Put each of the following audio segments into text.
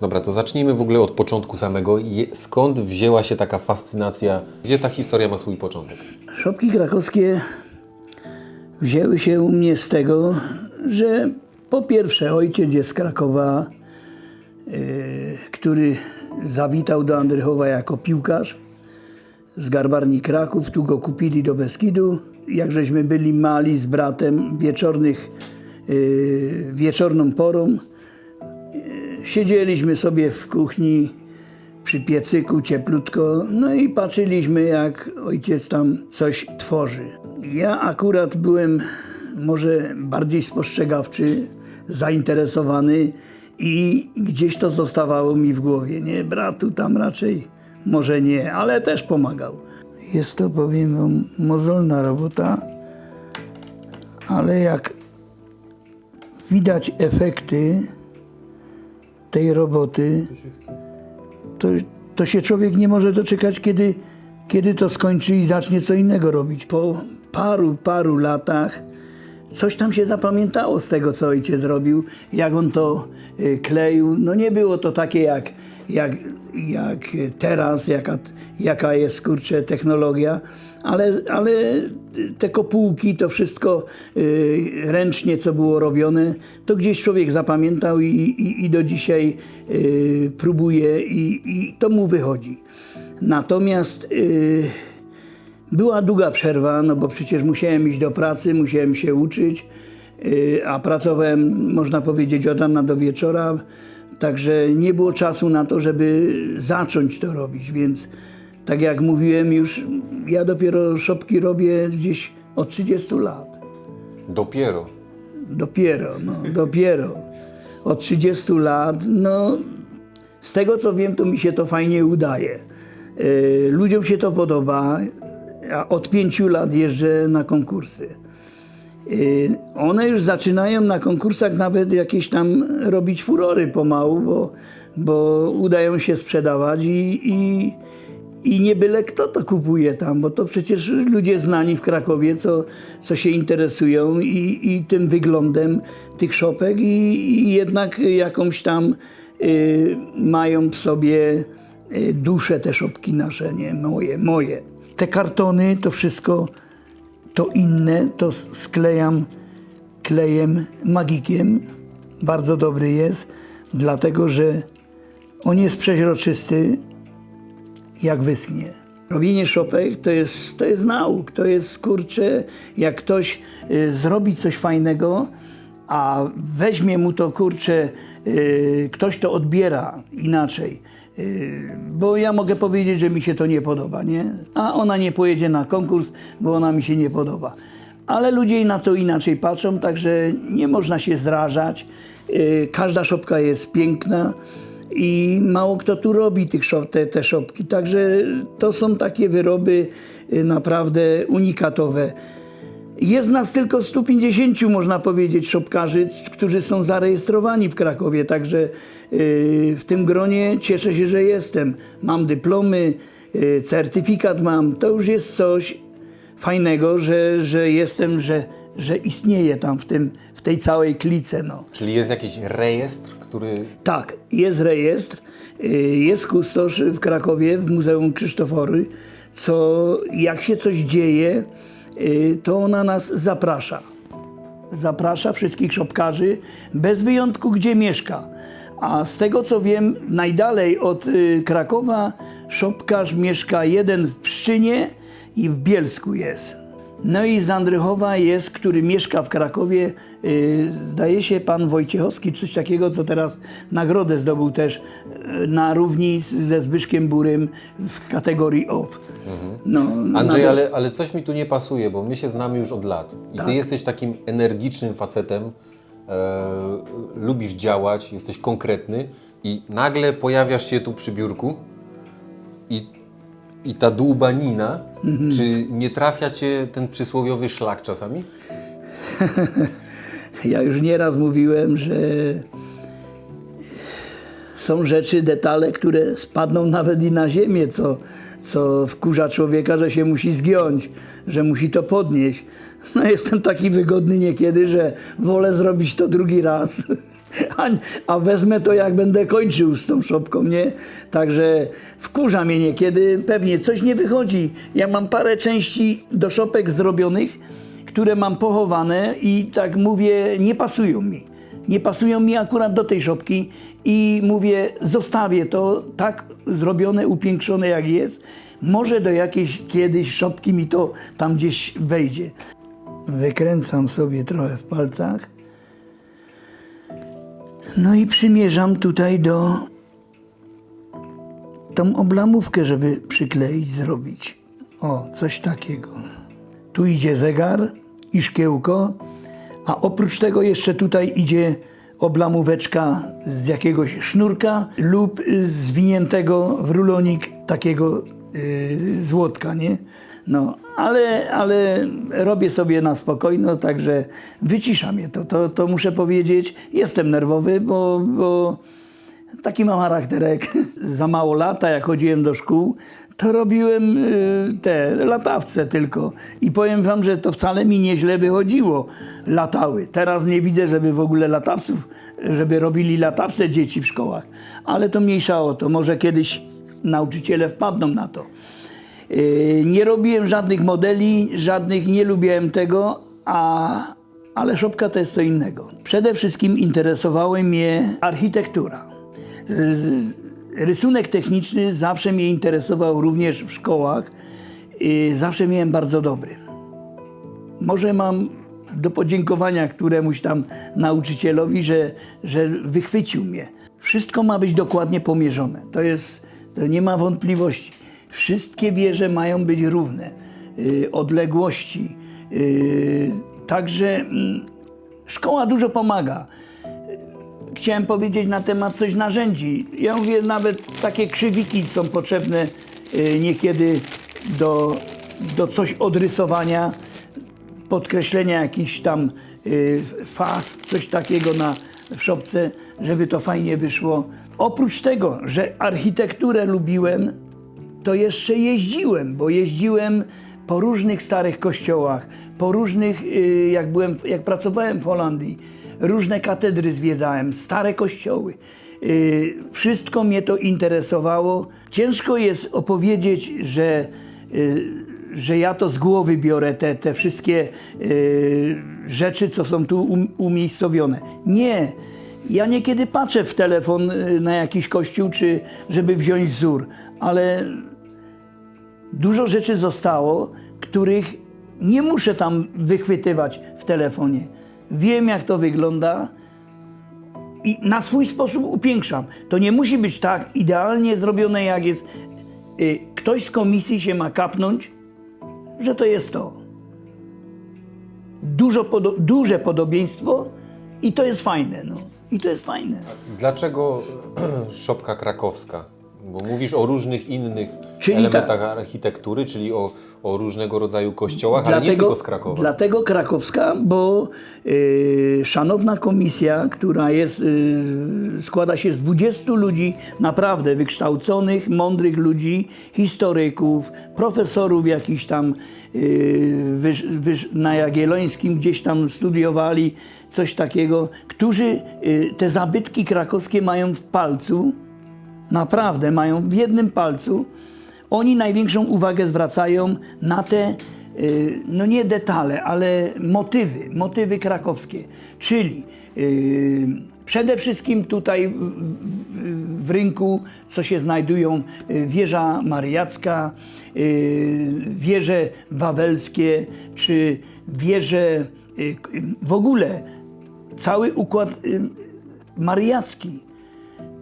Dobra, to zacznijmy w ogóle od początku samego. Skąd wzięła się taka fascynacja? Gdzie ta historia ma swój początek? Szopki krakowskie wzięły się u mnie z tego, że po pierwsze ojciec jest z Krakowa, yy, który zawitał do Andrychowa jako piłkarz z Garbarni Kraków. Tu go kupili do Beskidu. Jak żeśmy byli mali z bratem wieczornych, yy, wieczorną porą, siedzieliśmy sobie w kuchni przy piecyku cieplutko, no i patrzyliśmy jak ojciec tam coś tworzy. Ja akurat byłem może bardziej spostrzegawczy, zainteresowany i gdzieś to zostawało mi w głowie, nie? Bratu tam raczej może nie, ale też pomagał. Jest to, powiem wam, mozolna robota, ale jak widać efekty tej roboty, to, to się człowiek nie może doczekać, kiedy, kiedy to skończy i zacznie co innego robić. Po paru, paru latach coś tam się zapamiętało z tego, co ojciec robił, jak on to y, kleił. No nie było to takie jak, jak, jak teraz, jaka, jaka jest kurczę technologia, ale, ale te kopułki, to wszystko y, ręcznie, co było robione, to gdzieś człowiek zapamiętał i, i, i do dzisiaj y, próbuje i, i to mu wychodzi. Natomiast y, była długa przerwa, no bo przecież musiałem iść do pracy, musiałem się uczyć, a pracowałem, można powiedzieć, od rana do wieczora, także nie było czasu na to, żeby zacząć to robić, więc tak jak mówiłem już, ja dopiero szopki robię gdzieś od 30 lat. Dopiero. Dopiero, no, dopiero. Od 30 lat, no, z tego co wiem, to mi się to fajnie udaje. Yy, ludziom się to podoba. Ja od pięciu lat jeżdżę na konkursy. Yy, one już zaczynają na konkursach nawet jakieś tam robić furory pomału, bo, bo udają się sprzedawać i, i, i nie byle kto to kupuje tam, bo to przecież ludzie znani w Krakowie, co, co się interesują i, i tym wyglądem tych szopek i, i jednak jakąś tam y, mają w sobie y, duszę te szopki nasze, nie moje, moje. Te kartony, to wszystko, to inne, to sklejam klejem magikiem. Bardzo dobry jest, dlatego że on jest przeźroczysty, jak wyschnie. Robienie szopek to jest, to jest nauk, to jest kurczę, jak ktoś y, zrobi coś fajnego, a weźmie mu to kurczę, y, ktoś to odbiera inaczej. Y, bo ja mogę powiedzieć, że mi się to nie podoba, nie? A ona nie pojedzie na konkurs, bo ona mi się nie podoba. Ale ludzie na to inaczej patrzą, także nie można się zrażać. Y, każda szopka jest piękna i mało kto tu robi tych te, te szopki. Także to są takie wyroby y, naprawdę unikatowe. Jest nas tylko 150, można powiedzieć, szopkarzy, którzy są zarejestrowani w Krakowie, także y, w tym gronie cieszę się, że jestem. Mam dyplomy, y, certyfikat mam. To już jest coś fajnego, że, że jestem, że, że istnieję tam w, tym, w tej całej klice. No. Czyli jest jakiś rejestr, który Tak, jest rejestr, y, jest kustosz w Krakowie, w Muzeum Krzysztofory, co jak się coś dzieje, y, to ona nas zaprasza. Zaprasza wszystkich szopkarzy, bez wyjątku gdzie mieszka. A z tego co wiem, najdalej od y, Krakowa szopkarz mieszka jeden w Pszczynie i w Bielsku jest. No i z Andrychowa jest, który mieszka w Krakowie, y, zdaje się pan Wojciechowski, coś takiego, co teraz nagrodę zdobył też y, na równi z- ze Zbyszkiem Burym w kategorii OFF. No, Andrzej, nawet- ale, ale coś mi tu nie pasuje, bo my się znamy już od lat. I Tak. ty jesteś takim energicznym facetem, e, lubisz działać, jesteś konkretny i nagle pojawiasz się tu przy biurku i, i ta dłubanina, Mhm. czy nie trafia cię ten przysłowiowy szlak czasami? Ja już nieraz mówiłem, że są rzeczy, detale, które spadną nawet i na ziemię, co, co wkurza człowieka, że się musi zgiąć, że musi to podnieść. No jestem taki wygodny niekiedy, że wolę zrobić to drugi raz, a, wezmę to jak będę kończył z tą szopką, nie? Także wkurza mnie niekiedy, pewnie coś nie wychodzi. Ja mam parę części do szopek zrobionych, które mam pochowane i tak mówię, nie pasują mi. Nie pasują mi akurat do tej szopki i mówię, zostawię to tak zrobione, upiększone jak jest. Może do jakiejś kiedyś szopki mi to tam gdzieś wejdzie. Wykręcam sobie trochę w palcach. No i przymierzam tutaj do tą oblamówkę, żeby przykleić, zrobić. O, coś takiego. Tu idzie zegar i szkiełko, a oprócz tego jeszcze tutaj idzie oblamóweczka z jakiegoś sznurka lub zwiniętego w rulonik takiego yy, złotka, nie? No, ale, ale robię sobie na spokojno, także wycisza mnie to, to, to muszę powiedzieć. Jestem nerwowy, bo, bo taki mam charakterek. Za mało lata, jak chodziłem do szkół, to robiłem y, te latawce tylko. I powiem wam, że to wcale mi nieźle wychodziło. Latały. Teraz nie widzę, żeby w ogóle latawców, żeby robili latawce dzieci w szkołach. Ale to mniejsza o to. Może kiedyś nauczyciele wpadną na to. Yy, Nie robiłem żadnych modeli, żadnych, nie lubiłem tego, a, ale szopka to jest co innego. Przede wszystkim interesowała mnie architektura. Rysunek techniczny zawsze mnie interesował również w szkołach. Yy, Zawsze miałem bardzo dobry. Może mam do podziękowania któremuś tam nauczycielowi, że, że wychwycił mnie. Wszystko ma być dokładnie pomierzone. To jest, to nie ma wątpliwości. Wszystkie wieże mają być równe. Yy, odległości. Yy, także mm, szkoła dużo pomaga. Chciałem powiedzieć na temat coś narzędzi. Ja mówię, nawet takie krzywiki są potrzebne yy, niekiedy do, do coś odrysowania podkreślenia jakichś tam y, faz, coś takiego na, w szopce, żeby to fajnie wyszło. Oprócz tego, że architekturę lubiłem, to jeszcze jeździłem, bo jeździłem po różnych starych kościołach, po różnych, y, jak, byłem, jak pracowałem w Holandii, różne katedry zwiedzałem, stare kościoły. Y, Wszystko mnie to interesowało. Ciężko jest opowiedzieć, że y, że ja to z głowy biorę, te, te wszystkie y, rzeczy, co są tu um, umiejscowione. Nie. Ja niekiedy patrzę w telefon y, na jakiś kościół, czy żeby wziąć wzór, ale dużo rzeczy zostało, których nie muszę tam wychwytywać w telefonie. Wiem, jak to wygląda i na swój sposób upiększam. To nie musi być tak idealnie zrobione, jak jest. Y, Ktoś z komisji się ma kapnąć, że to jest to. Dużo podo- duże podobieństwo i to jest fajne. No. I to jest fajne. Dlaczego szopka krakowska? Bo mówisz o różnych innych Czyli elementach architektury, czyli o, o różnego rodzaju kościołach, ale nie tylko z Krakowa. Dlatego krakowska, bo y, szanowna komisja, która jest, y, składa się z 20 ludzi naprawdę wykształconych, mądrych ludzi, historyków, profesorów jakichś tam y, wyż, wyż, na Jagiellońskim gdzieś tam studiowali, coś takiego, którzy te zabytki krakowskie mają w palcu, naprawdę mają w jednym palcu. Oni największą uwagę zwracają na te, y, no nie detale, ale motywy, motywy krakowskie. Czyli y, przede wszystkim tutaj w, rynku, co się znajdują, y, wieża mariacka, wieże wawelskie, czy wieże, w ogóle cały układ mariacki.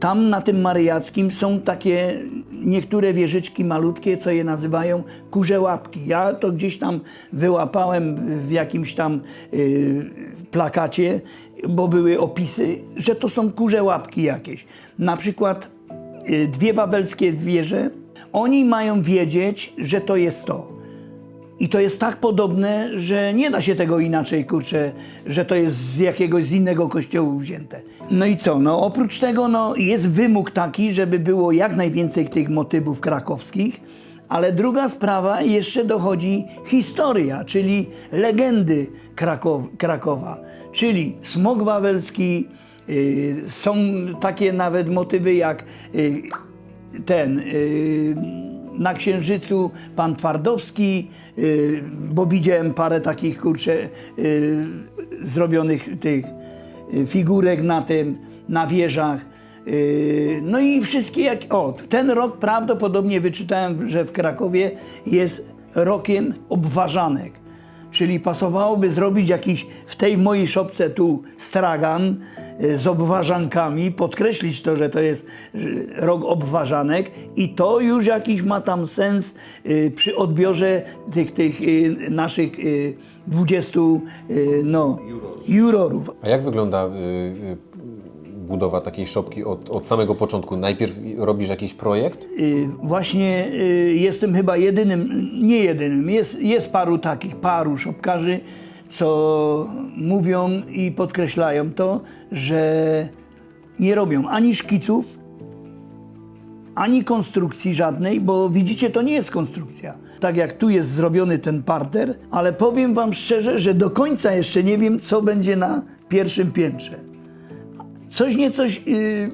Tam na tym Maryjackim są takie niektóre wieżyczki malutkie, co je nazywają kurze łapki. Ja to gdzieś tam wyłapałem w jakimś tam y, plakacie, bo były opisy, że to są kurze łapki jakieś. Na przykład y, dwie wawelskie wieże, oni mają wiedzieć, że to jest to. I to jest tak podobne, że nie da się tego inaczej, kurczę, że to jest z jakiegoś z innego kościołu wzięte. No i co? No oprócz tego no, jest wymóg taki, żeby było jak najwięcej tych motywów krakowskich, ale druga sprawa jeszcze dochodzi historia, czyli legendy Krakow, Krakowa, czyli smog wawelski, Y, Są takie nawet motywy jak y, ten y, na Księżycu pan Twardowski, y, bo widziałem parę takich kurczę y, zrobionych tych y, figurek na tym, na wieżach. No i wszystkie jak. O, ten rok prawdopodobnie wyczytałem, że w Krakowie jest rokiem obważanek. Czyli pasowałoby zrobić jakiś w tej mojej szopce tu stragan z obważankami, podkreślić to, że to jest y, rok obważanek i to już jakiś ma tam sens y, przy odbiorze tych, tych y, naszych y, 20 y, no, jurorów. A jak wygląda y, y, budowa takiej szopki od, od samego początku? Najpierw robisz jakiś projekt? Y, Właśnie y, jestem chyba jedynym, nie jedynym, jest, jest paru takich, paru szopkarzy, co mówią i podkreślają to, że nie robią ani szkiców, ani konstrukcji żadnej, bo widzicie, to nie jest konstrukcja. Tak jak tu jest zrobiony ten parter, ale powiem Wam szczerze, że do końca jeszcze nie wiem, co będzie na pierwszym piętrze. Coś nie coś y,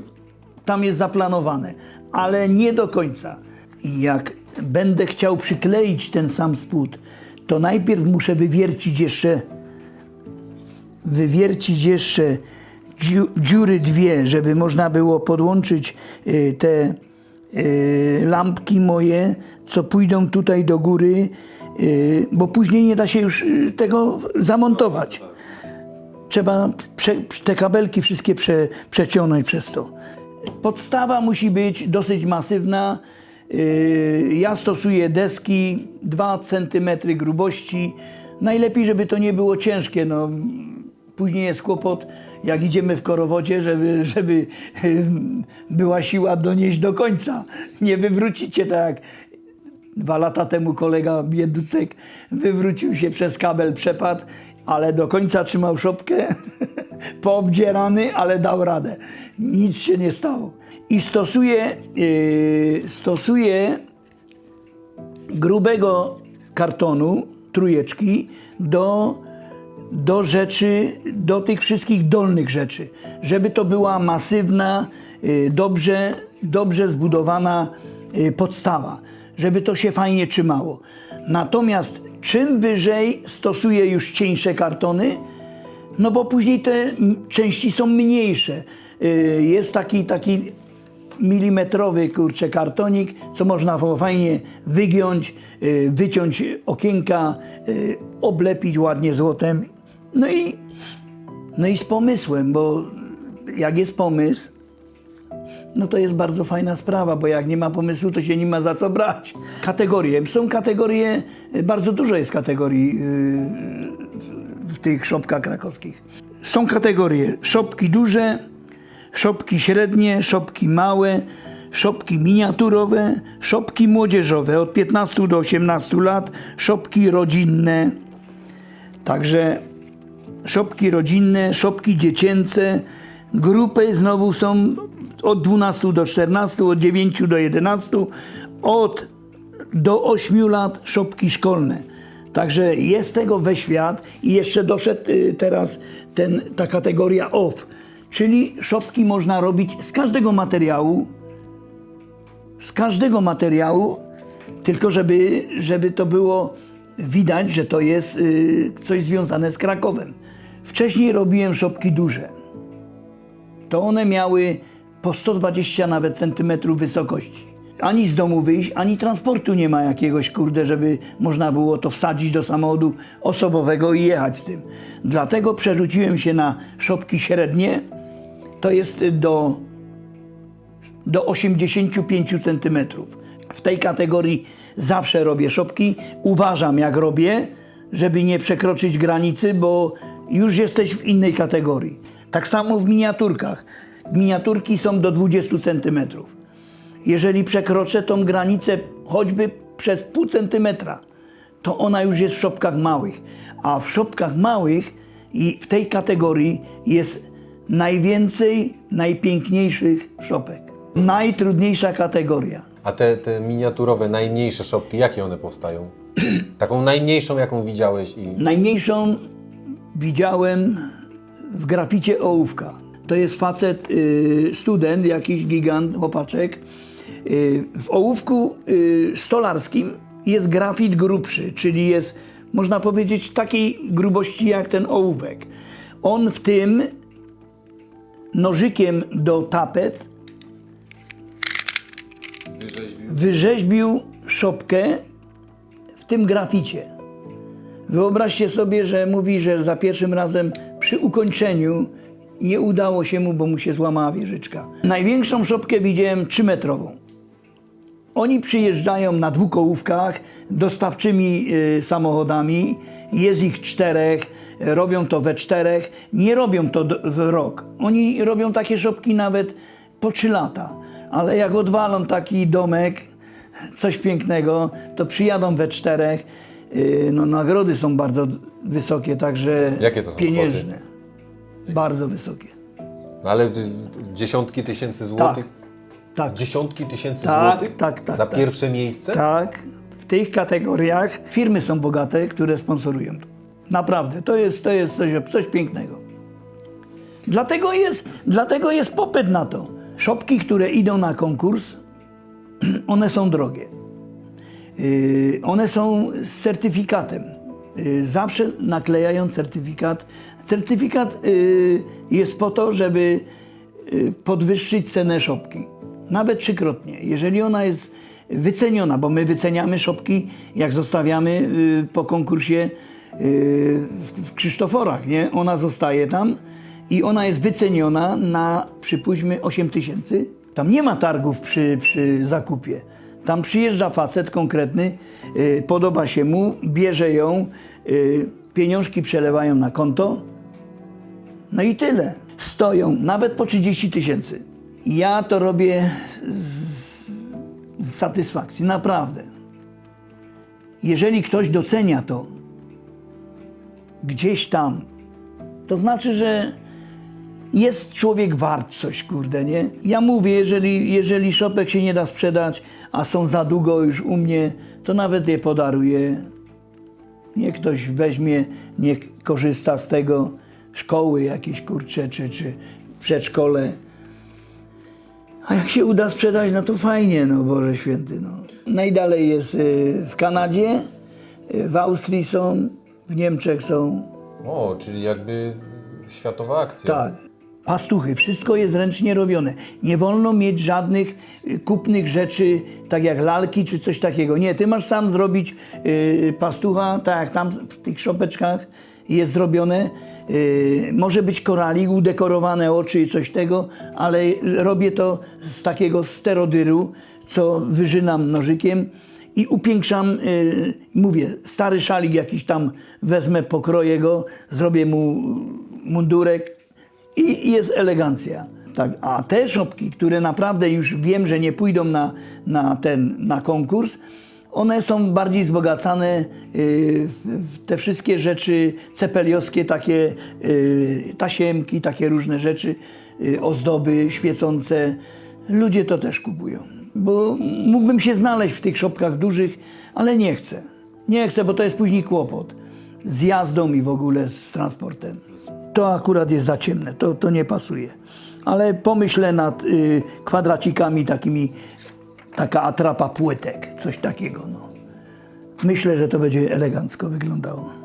tam jest zaplanowane, ale nie do końca. Jak będę chciał przykleić ten sam spód, to najpierw muszę wywiercić jeszcze wywiercić jeszcze dziu, dziury dwie, żeby można było podłączyć y, te y, lampki moje, co pójdą tutaj do góry, y, bo później nie da się już tego zamontować trzeba te kabelki wszystkie prze, przeciągnąć przez to. Podstawa musi być dosyć masywna. Yy, ja stosuję deski 2 cm grubości. Najlepiej, żeby to nie było ciężkie. No, później jest kłopot, jak idziemy w korowodzie, żeby, żeby yy, była siła donieść do końca. Nie wywrócicie tak Dwa lata temu kolega Bieducek wywrócił się przez kabel, przepadł, ale do końca trzymał szopkę, poobdzierany, ale dał radę. Nic się nie stało. I stosuje, yy, stosuje grubego kartonu, trójeczki, do, do rzeczy, do tych wszystkich dolnych rzeczy. Żeby to była masywna, y, dobrze, dobrze zbudowana y, podstawa. Żeby to się fajnie trzymało. Natomiast czym wyżej stosuję już cieńsze kartony, no bo później te części są mniejsze. Y, Jest taki, taki milimetrowy kurczę kartonik, co można fajnie wygiąć, y, wyciąć okienka, y, oblepić ładnie złotem. No i, no i z pomysłem, bo jak jest pomysł, no to jest bardzo fajna sprawa, bo jak nie ma pomysłu, to się nie ma za co brać. Kategorie. Są kategorie, y, bardzo dużo jest kategorii w tych szopkach krakowskich. Są kategorie szopki duże, szopki średnie, szopki małe, szopki miniaturowe, szopki młodzieżowe od 15 do 18 lat, szopki rodzinne. Także szopki rodzinne, szopki dziecięce, grupy znowu są od 12 do 14, od 9 do 11, od do 8 lat szopki szkolne. Także jest tego we świat i jeszcze doszedł y, teraz ten, ta kategoria OFF, czyli szopki można robić z każdego materiału, z każdego materiału, tylko żeby, żeby to było widać, że to jest y, coś związane z Krakowem. Wcześniej robiłem szopki duże. To one miały po 120 nawet centymetrów wysokości. Ani z domu wyjść, ani transportu nie ma jakiegoś, kurde, żeby można było to wsadzić do samochodu osobowego i jechać z tym. Dlatego przerzuciłem się na szopki średnie. To jest do do 85 cm. W tej kategorii zawsze robię szopki. Uważam, jak robię, żeby nie przekroczyć granicy, bo już jesteś w innej kategorii. Tak samo w miniaturkach. Miniaturki są do 20 cm. Jeżeli przekroczę tą granicę choćby przez pół centymetra, to ona już jest w szopkach małych. A w szopkach małych i w tej kategorii jest najwięcej najpiękniejszych szopek. Najtrudniejsza kategoria. A te, te miniaturowe, najmniejsze szopki, jakie one powstają? Taką najmniejszą, jaką widziałeś i... Najmniejszą widziałem w graficie ołówka. To jest facet, y, student, jakiś gigant, chłopaczek. Y, w ołówku y, stolarskim jest grafit grubszy, czyli jest, można powiedzieć, takiej grubości jak ten ołówek. On w tym nożykiem do tapet wyrzeźbił szopkę w tym graficie. Wyobraźcie sobie, że mówi, że za pierwszym razem przy ukończeniu nie udało się mu, bo mu się złamała wieżyczka. Największą szopkę widziałem trzymetrową. Oni przyjeżdżają na dwukołówkach dostawczymi y, samochodami, jest ich czterech, robią to we czterech, nie robią to w rok. Oni robią takie szopki nawet po trzy lata, ale jak odwalą taki domek, coś pięknego, to przyjadą we czterech. Y, no, nagrody są bardzo wysokie, także Jakie to są pieniężne. Bardzo wysokie. No ale dziesiątki tysięcy złotych? Tak. Dziesiątki tysięcy Tak, złotych? tak, tak, Za tak. pierwsze miejsce? Tak, w tych kategoriach firmy są bogate, które sponsorują to. Naprawdę, to jest, to jest coś, coś pięknego. Dlatego jest, dlatego jest popyt na to. Szopki, które idą na konkurs, one są drogie. Yy, one są z certyfikatem. Yy, zawsze naklejają certyfikat. Certyfikat yy, jest po to, żeby podwyższyć cenę szopki. Nawet trzykrotnie. Jeżeli ona jest wyceniona, bo my wyceniamy szopki, jak zostawiamy yy, po konkursie yy, w- Krzysztoforach, nie? Ona zostaje tam i ona jest wyceniona na, przypuśćmy, 8 tysięcy. Tam nie ma targów przy, przy zakupie. Tam przyjeżdża facet konkretny, y, podoba się mu, bierze ją, y, pieniążki przelewają na konto, no i tyle. Stoją nawet po 30 tysięcy. Ja to robię z, satysfakcji, naprawdę. Jeżeli ktoś docenia to gdzieś tam, to znaczy, że jest człowiek wart coś, kurde, nie? Ja mówię, jeżeli, jeżeli szopek się nie da sprzedać, a są za długo już u mnie, to nawet je podaruję. Niech ktoś weźmie, niech korzysta z tego. Szkoły jakieś, kurcze, czy, czy przedszkole. A jak się uda sprzedać, no to fajnie, no Boże Święty. No. Najdalej jest y, w Kanadzie, y, w Austrii są, w Niemczech są. O, czyli jakby światowa akcja. Tak. Pastuchy, wszystko jest ręcznie robione. Nie wolno mieć żadnych y, kupnych rzeczy, tak jak lalki czy coś takiego. Nie, ty masz sam zrobić pastucha, tak jak tam w tych szopeczkach jest zrobione. Y, może być koralik, udekorowane oczy i coś tego, ale robię to z takiego sterodyru, co wyżynam nożykiem i upiększam, y, mówię, stary szalik jakiś tam wezmę, pokroję go, zrobię mu mundurek i, i jest elegancja. Tak, a te szopki, które naprawdę już wiem, że nie pójdą na, na ten na konkurs, one są bardziej wzbogacane y, te wszystkie rzeczy cepeliowskie, takie y, tasiemki, takie różne rzeczy, y, ozdoby świecące. Ludzie to też kupują. Bo mógłbym się znaleźć w tych szopkach dużych, ale nie chcę. Nie chcę, bo to jest później kłopot z jazdą i w ogóle z transportem. To akurat jest za ciemne, to, to nie pasuje. Ale pomyślę nad y, kwadracikami takimi, taka atrapa płytek, coś takiego. No. Myślę, że to będzie elegancko wyglądało.